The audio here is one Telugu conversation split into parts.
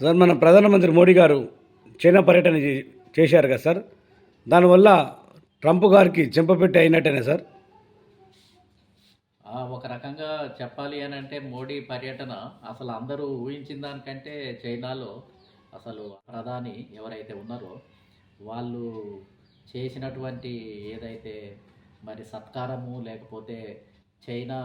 సార్ మన ప్రధానమంత్రి మోడీ గారు చైనా పర్యటన చే- చేశారు కదా సార్. దానివల్ల ట్రంప్ గారికి చెంపపెట్టి అయినట్టేనా సార్? ఒక రకంగా చెప్పాలి అని అంటే మోడీ పర్యటన అసలు అందరూ ఊహించిన దానికంటే చైనాలో అసలు ప్రధాని ఎవరైతే ఉన్నారో వాళ్ళు చేసినటువంటి ఏదైతే మరి సత్కారము లేకపోతే చైనా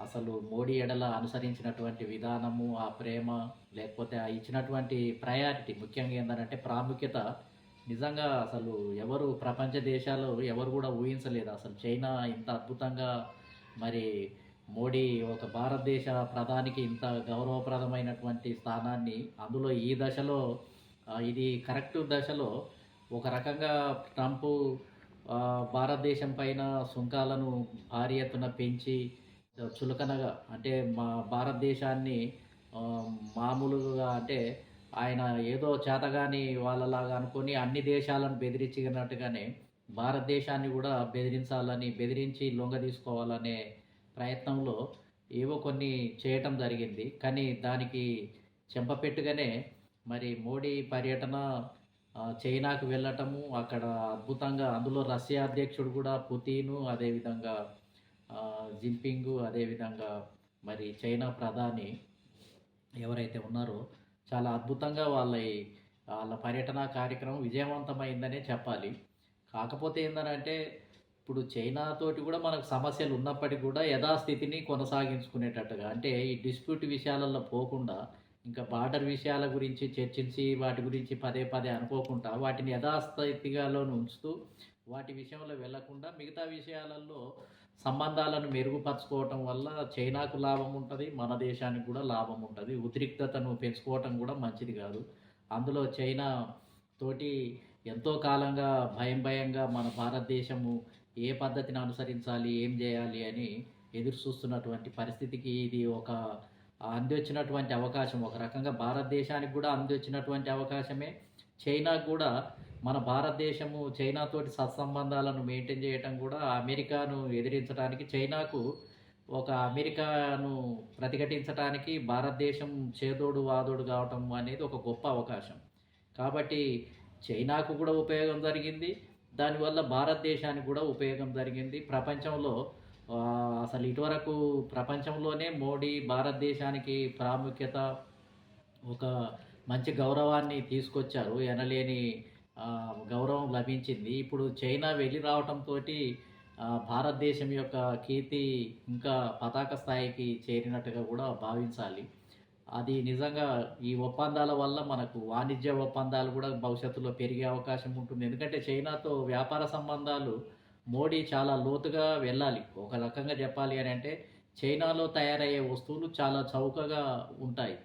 అసలు మోడీ ఎడల అనుసరించినటువంటి విధానము ఆ ప్రేమ లేకపోతే ఆ ఇచ్చినటువంటి ప్రయారిటీ ముఖ్యంగా ఏంటంటే ప్రాముఖ్యత. నిజంగా అసలు ఎవరు ప్రపంచ దేశాలు ఎవరు కూడా ఊహించలేదు. అసలు చైనా ఇంత అద్భుతంగా మరి మోడీ ఒక భారతదేశ ప్రధానికి ఇంత గౌరవప్రదమైనటువంటి స్థానాన్ని అందులో ఈ దశలో ఇది కరెక్ట్ దశలో ఒక రకంగా ట్రంప్ భారతదేశం పైన సుంకాలను భారీ ఎత్తున పెంచి చులకనగా అంటే మా భారతదేశాన్ని మామూలుగా అంటే ఆయన ఏదో చేతగాని వాళ్ళలాగా అనుకొని అన్ని దేశాలను బెదిరించినట్టుగానే భారతదేశాన్ని కూడా బెదిరించాలని బెదిరించి లొంగ తీసుకోవాలనే ప్రయత్నంలో ఏవో కొన్ని చేయటం జరిగింది. కానీ దానికి చెంపపెట్టుగానే మరి మోడీ పర్యటన చైనాకు వెళ్ళటము అక్కడ అద్భుతంగా అందులో రష్యా అధ్యక్షుడు కూడా పుతిను అదేవిధంగా జింపింగ్ అదేవిధంగా మరి చైనా ప్రధాని ఎవరైతే ఉన్నారో చాలా అద్భుతంగా వాళ్ళ ఈ- వాళ్ళ పర్యటన కార్యక్రమం విజయవంతమైందనే చెప్పాలి. కాకపోతే ఏంటంటే ఇప్పుడు చైనాతోటి కూడా మనకు సమస్యలు ఉన్నప్పటికీ కూడా యథాస్థితిని కొనసాగించుకునేటట్టుగా అంటే ఈ డిస్ప్యూట్ విషయాలలో పోకుండా ఇంకా బార్డర్ విషయాల గురించి చర్చించి వాటి గురించి పదే పదే అనుకోకుండా వాటిని యథాస్థితిగాలో ఉంచుతూ వాటి విషయంలో వెళ్ళకుండా మిగతా విషయాలలో సంబంధాలను మెరుగుపరచుకోవటం వల్ల చైనాకు లాభం ఉంటుంది మన దేశానికి కూడా లాభం ఉంటుంది. ఉద్రిక్తతను పెంచుకోవటం కూడా మంచిది కాదు. అందులో చైనా తోటి ఎంతో కాలంగా భయం భయంగా మన భారతదేశము ఏ పద్ధతిని అనుసరించాలి ఏం చేయాలి అని ఎదురు చూస్తున్నటువంటి పరిస్థితికి ఇది ఒక అందివచ్చినటువంటి అవకాశం. ఒక రకంగా భారతదేశానికి కూడా అందివచ్చినటువంటి అవకాశమే. చైనాకు కూడా మన భారతదేశము చైనాతోటి సత్సంబంధాలను మెయింటైన్ చేయటం కూడా అమెరికాను ఎదిరించడానికి చైనాకు ఒక అమెరికాను ప్రతిఘటించడానికి భారతదేశం చేదోడు వాదోడు కావటం అనేది ఒక గొప్ప అవకాశం. కాబట్టి చైనాకు కూడా ఉపయోగం జరిగింది. దానివల్ల భారతదేశానికి కూడా ఉపయోగం జరిగింది. ప్రపంచంలో అసలు ఇటువరకు ప్రపంచంలోనే మోడీ భారతదేశానికి ప్రాముఖ్యత ఒక మంచి గౌరవాన్ని తీసుకొచ్చారు ఎనలేని గౌరవం లభించింది. ఇప్పుడు చైనా వెళ్ళి రావటంతో భారతదేశం యొక్క కీర్తి ఇంకా పతాక స్థాయికి చేరినట్టుగా కూడా భావించాలి. అది నిజంగా ఈ ఒప్పందాల వల్ల మనకు వాణిజ్య ఒప్పందాలు కూడా భవిష్యత్తులో పెరిగే అవకాశం ఉంటుంది. ఎందుకంటే చైనాతో వ్యాపార సంబంధాలు మోడీ చాలా లోతుగా వెళ్ళాలి. ఒక రకంగా చెప్పాలి అని అంటే చైనాలో తయారయ్యే వస్తువులు చాలా చౌకగా ఉంటాయి.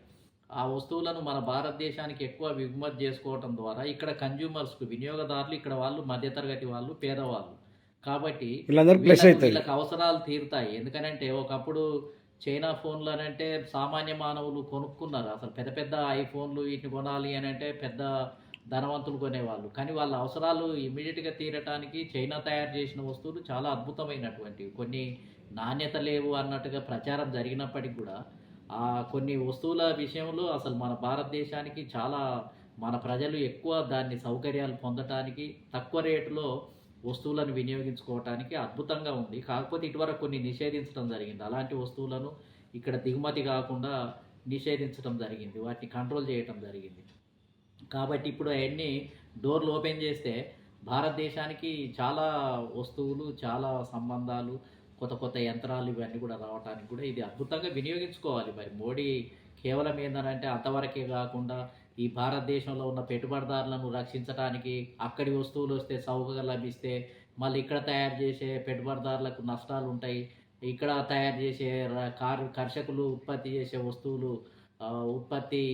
ఆ వస్తువులను మన భారతదేశానికి ఎక్కువ ఎగుమతి చేసుకోవటం ద్వారా ఇక్కడ కన్జ్యూమర్స్కు వినియోగదారులు ఇక్కడ వాళ్ళు మధ్యతరగతి వాళ్ళు పేదవాళ్ళు. కాబట్టి వీళ్ళకి అవసరాలు తీరుతాయి. ఎందుకనంటే ఒకప్పుడు చైనా ఫోన్లు అని అంటే సామాన్య మానవులు కొనుక్కున్నారు. అసలు పెద్ద పెద్ద ఐఫోన్లు వీటిని కొనాలి అని అంటే పెద్ద ధనవంతులు కొనేవాళ్ళు. కానీ వాళ్ళ అవసరాలు ఇమీడియట్గా తీరటానికి చైనా తయారు చేసిన వస్తువులు చాలా అద్భుతమైనటువంటివి కొన్ని నాణ్యత లేవు అన్నట్టుగా ప్రచారం జరిగినప్పటికీ కూడా ఆ కొన్ని వస్తువుల విషయంలో అసలు మన భారతదేశానికి చాలా మన ప్రజలు ఎక్కువ దాన్ని సౌకర్యాలు పొందటానికి తక్కువ రేటులో వస్తువులను వినియోగించుకోవటానికి అద్భుతంగా ఉంది. కాకపోతే ఇటువరకు కొన్ని నిషేధించడం జరిగింది. అలాంటి వస్తువులను ఇక్కడ దిగుమతి కాకుండా నిషేధించడం జరిగింది. వాటిని కంట్రోల్ చేయటం జరిగింది. కాబట్టి ఇప్పుడు అవన్నీ డోర్లు ఓపెన్ చేస్తే భారతదేశానికి చాలా వస్తువులు చాలా సంబంధాలు కొత్త కొత్త యంత్రాలు ఇవన్నీ కూడా రావడానికి కూడా ఇది అద్భుతంగా వినియోగించుకోవాలి. మరి మోడీ కేవలం ఏంటంటే అంతవరకే కాకుండా ఈ భారతదేశంలో ఉన్న పెట్టుబడిదారులను రక్షించడానికి అక్కడి వస్తువులు వస్తే చౌకగా లభిస్తే మళ్ళీ ఇక్కడ తయారు చేసే పెట్టుబడిదారులకు నష్టాలు ఉంటాయి. ఇక్కడ తయారు చేసే కారు కర్షకులు ఉత్పత్తి చేసే వస్తువులు ఉత్పత్తి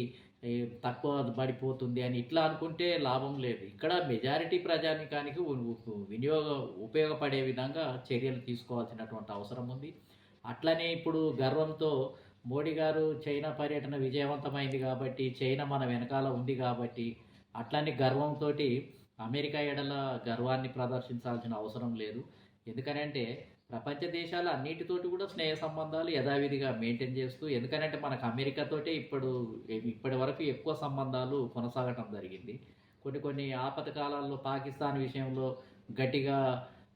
తక్కువ పడిపోతుంది అని ఇట్లా అనుకుంటే లాభం లేదు. ఇక్కడ మెజారిటీ ప్రజానికానికి వినియోగ ఉపయోగపడే విధంగా చర్యలు తీసుకోవాల్సినటువంటి అవసరం ఉంది. అట్లనే ఇప్పుడు గర్వంతో మోడీ గారు చైనా పర్యటన విజయవంతమైంది కాబట్టి చైనా మన వెనకాల ఉంది కాబట్టి అట్లనే గర్వంతో అమెరికా ఎడల గర్వాన్ని ప్రదర్శించాల్సిన అవసరం లేదు. ఎందుకనంటే ప్రపంచ దేశాలు అన్నిటితోటి కూడా స్నేహ సంబంధాలు యథావిధిగా మెయింటైన్ చేస్తూ ఎందుకంటే మనకు అమెరికాతోటే ఇప్పుడు ఇప్పటి వరకు ఎక్కువ సంబంధాలు కొనసాగటం జరిగింది. కొన్ని కొన్ని ఆపద కాలాల్లో పాకిస్తాన్ విషయంలో గట్టిగా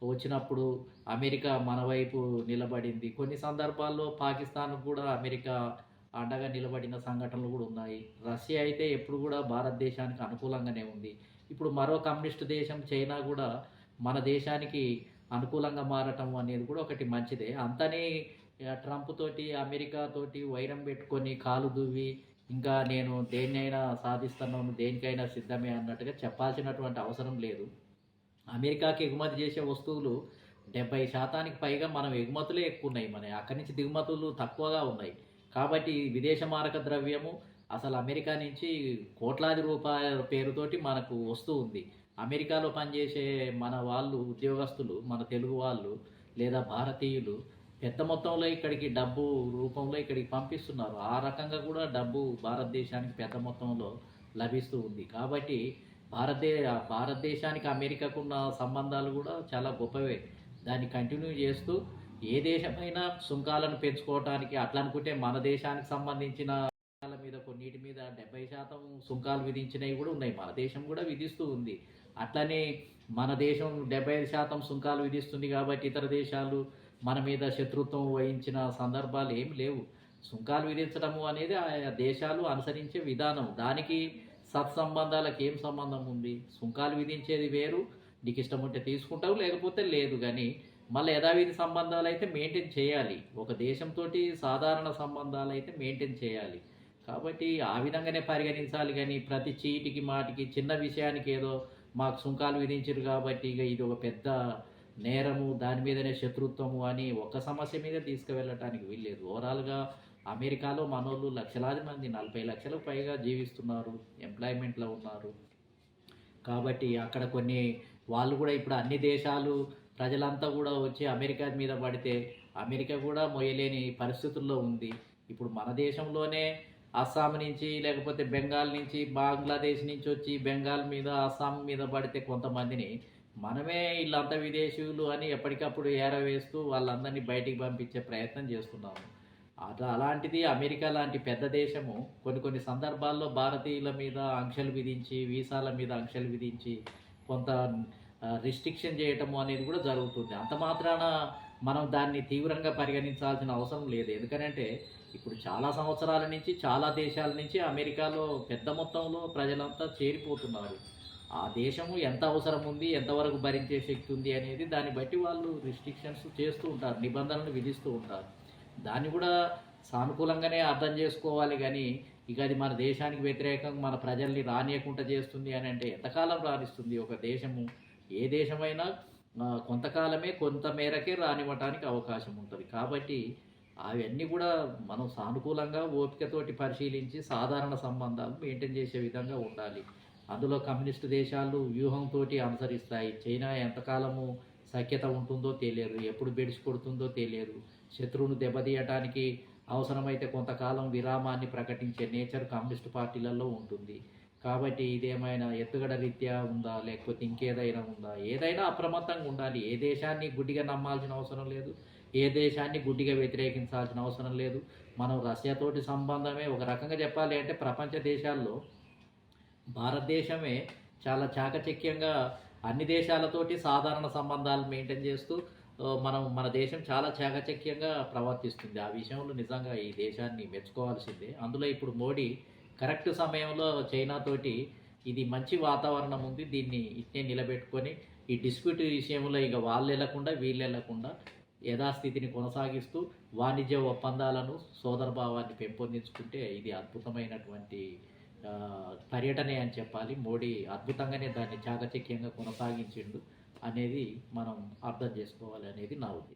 వచ్చినప్పుడు అమెరికా మన వైపు నిలబడింది. కొన్ని సందర్భాల్లో పాకిస్తాన్ కూడా అమెరికా అండగా నిలబడిన సంఘటనలు కూడా ఉన్నాయి. రష్యా అయితే ఎప్పుడు కూడా భారతదేశానికి అనుకూలంగానే ఉంది. ఇప్పుడు మరో కమ్యూనిస్ట్ దేశం చైనా కూడా మన దేశానికి అనుకూలంగా మారటం అనేది కూడా ఒకటి మంచిదే. అంతని ట్రంప్ తోటి అమెరికా తోటి వైరం పెట్టుకొని కాలు దువ్వి ఇంకా నేను దేన్నైనా సాధిస్తున్నాను దేనికైనా సిద్ధమే అన్నట్టుగా చెప్పాల్సినటువంటి అవసరం లేదు. అమెరికాకి ఎగుమతి చేసే వస్తువులు డెబ్బై శాతానికి పైగా మనం ఎగుమతులే ఎక్కువ ఉన్నాయి. మన అక్కడి నుంచి దిగుమతులు తక్కువగా ఉన్నాయి. కాబట్టి విదేశ మారక ద్రవ్యము అసలు అమెరికా నుంచి కోట్లాది రూపాయల పేరుతోటి మనకు వస్తూ ఉంది. అమెరికాలో పనిచేసే మన వాళ్ళు ఉద్యోగస్తులు మన తెలుగు వాళ్ళు లేదా భారతీయులు పెద్ద మొత్తంలో ఇక్కడికి డబ్బు రూపంలో ఇక్కడికి పంపిస్తున్నారు. ఆ రకంగా కూడా డబ్బు భారతదేశానికి పెద్ద మొత్తంలో లభిస్తూ ఉంది. కాబట్టి భారతదే భారతదేశానికి అమెరికాకు ఉన్న సంబంధాలు కూడా చాలా గొప్పవే. దాన్ని కంటిన్యూ చేస్తూ ఏ దేశమైనా సుంకాలను పెంచుకోవటానికి అట్లా అనుకుంటే మన దేశానికి సంబంధించిన మీద కొన్నిటి మీద డెబ్బై శాతం సుంకాలు విధించినవి కూడా ఉన్నాయి. మన దేశం కూడా విధిస్తూ ఉంది. అట్లనే మన దేశం డెబ్బై ఐదు శాతం సుంకాలు విధిస్తుంది కాబట్టి ఇతర దేశాలు మన మీద శత్రుత్వం వహించిన సందర్భాలు ఏమి లేవు. సుంకాలు విధించడము అనేది ఆయా దేశాలు అనుసరించే విధానం. దానికి సత్సంబంధాలకు ఏం సంబంధం ఉంది? సుంకాలు విధించేది వేరు. నీకు ఇష్టం ఉంటే తీసుకుంటావు లేకపోతే లేదు. కానీ మళ్ళీ యథావిధి సంబంధాలు అయితే మెయింటైన్ చేయాలి. ఒక దేశంతో సాధారణ సంబంధాలు అయితే మెయింటైన్ చేయాలి. కాబట్టి ఆ విధంగానే పరిగణించాలి. కానీ ప్రతి చీటికి మాటికి చిన్న విషయానికి ఏదో మాకు సుంకాలు విధించారు కాబట్టి ఇక ఇది ఒక పెద్ద నేరము దాని మీదనే శత్రుత్వము అని ఒక సమస్య మీద తీసుకువెళ్ళటానికి వీల్లేదు. ఓవరాల్గా అమెరికాలో మనోళ్ళు లక్షలాది మంది నలభై లక్షలకు పైగా జీవిస్తున్నారు ఎంప్లాయ్మెంట్లో ఉన్నారు. కాబట్టి అక్కడ కొన్ని వాళ్ళు కూడా ఇప్పుడు అన్ని దేశాలు ప్రజలంతా కూడా వచ్చి అమెరికా మీద పడితే అమెరికా కూడా మొయ్యలేని పరిస్థితుల్లో ఉంది. ఇప్పుడు మన దేశంలోనే అస్సాం నుంచి లేకపోతే బెంగాల్ నుంచి బంగ్లాదేశ్ నుంచి వచ్చి బెంగాల్ మీద అస్సాం మీద పడితే కొంతమందిని మనమే వీళ్ళంతా విదేశీయులు అని ఎప్పటికప్పుడు ఏరవేస్తూ వాళ్ళందరినీ బయటికి పంపించే ప్రయత్నం చేస్తున్నాము. అట్లా అలాంటిది అమెరికా లాంటి పెద్ద దేశము కొన్ని కొన్ని సందర్భాల్లో భారతీయుల మీద ఆంక్షలు విధించి వీసాల మీద ఆంక్షలు విధించి కొంత రిస్ట్రిక్షన్ చేయటము అనేది కూడా జరుగుతుంది. అంత మాత్రాన మనం దాన్ని తీవ్రంగా పరిగణించాల్సిన అవసరం లేదు. ఎందుకంటే ఇప్పుడు చాలా సంవత్సరాల నుంచి చాలా దేశాల నుంచి అమెరికాలో పెద్ద మొత్తంలో ప్రజలంతా చేరిపోతున్నారు. ఆ దేశము ఎంత అవసరం ఉంది ఎంతవరకు భరించే శక్తి ఉంది అనేది దాన్ని బట్టి వాళ్ళు రిస్ట్రిక్షన్స్ చేస్తూ ఉంటారు నిబంధనలు విధిస్తూ ఉంటారు. దాన్ని కూడా సానుకూలంగానే అర్థం చేసుకోవాలి కానీ ఇక అది మన దేశానికి వ్యతిరేకంగా మన ప్రజల్ని రానియకుండా చేస్తుంది అని అంటే ఎంతకాలం రాణిస్తుంది ఒక దేశము? ఏ దేశమైనా కొంతకాలమే కొంత మేరకే రానివ్వటానికి అవకాశం ఉంటుంది. కాబట్టి అవన్నీ కూడా మనం సానుకూలంగా ఓపికతోటి పరిశీలించి సాధారణ సంబంధాలు మెయింటైన్ చేసే విధంగా ఉండాలి. అందులో కమ్యూనిస్ట్ దేశాలు వ్యూహంతో అనుసరిస్తాయి. చైనా ఎంతకాలము సఖ్యత ఉంటుందో తెలియదు. ఎప్పుడు బెడిసి కొడుతుందో తెలియదు. శత్రువును దెబ్బతీయటానికి అవసరమైతే కొంతకాలం విరామాన్ని ప్రకటించే నేచర్ కమ్యూనిస్ట్ పార్టీలలో ఉంటుంది. కాబట్టి ఇదేమైనా ఎత్తుగడ రీత్యా ఉందా? లేకపోతే ఇంకేదైనా ఉందా? ఏదైనా అప్రమత్తంగా ఉండాలి. ఏ దేశాన్ని గుడ్డిగా నమ్మాల్సిన అవసరం లేదు. ఏ దేశాన్ని గుడ్డిగా వ్యతిరేకించాల్సిన అవసరం లేదు. మనం రష్యాతోటి సంబంధమే ఒక రకంగా చెప్పాలి అంటే ప్రపంచ దేశాల్లో భారతదేశమే చాలా చాకచక్యంగా అన్ని దేశాలతోటి సాధారణ సంబంధాలు మెయింటైన్ చేస్తూ మనం మన దేశం చాలా చాకచక్యంగా ప్రవర్తిస్తుంది. ఆ విషయంలో నిజంగా ఈ దేశాన్ని మెచ్చుకోవాల్సిందే. అందులో ఇప్పుడు మోడీ కరెక్ట్ సమయంలో చైనాతోటి ఇది మంచి వాతావరణం ఉంది దీన్ని ఇట్నే నిలబెట్టుకొని ఈ డిస్ప్యూట్ విషయంలో ఇక వాళ్ళు వెళ్ళకుండా వీళ్ళు వెళ్ళకుండా యథాస్థితిని కొనసాగిస్తూ వాణిజ్య ఒప్పందాలను సోదరభావాన్ని పెంపొందించుకుంటే ఇది అద్భుతమైనటువంటి పర్యటనే అని చెప్పాలి. మోడీ అద్భుతంగానే దాన్ని చాకచక్యంగా కొనసాగించిండు అనేది మనం అర్థం చేసుకోవాలి అనేది నా ఉద్దేశం.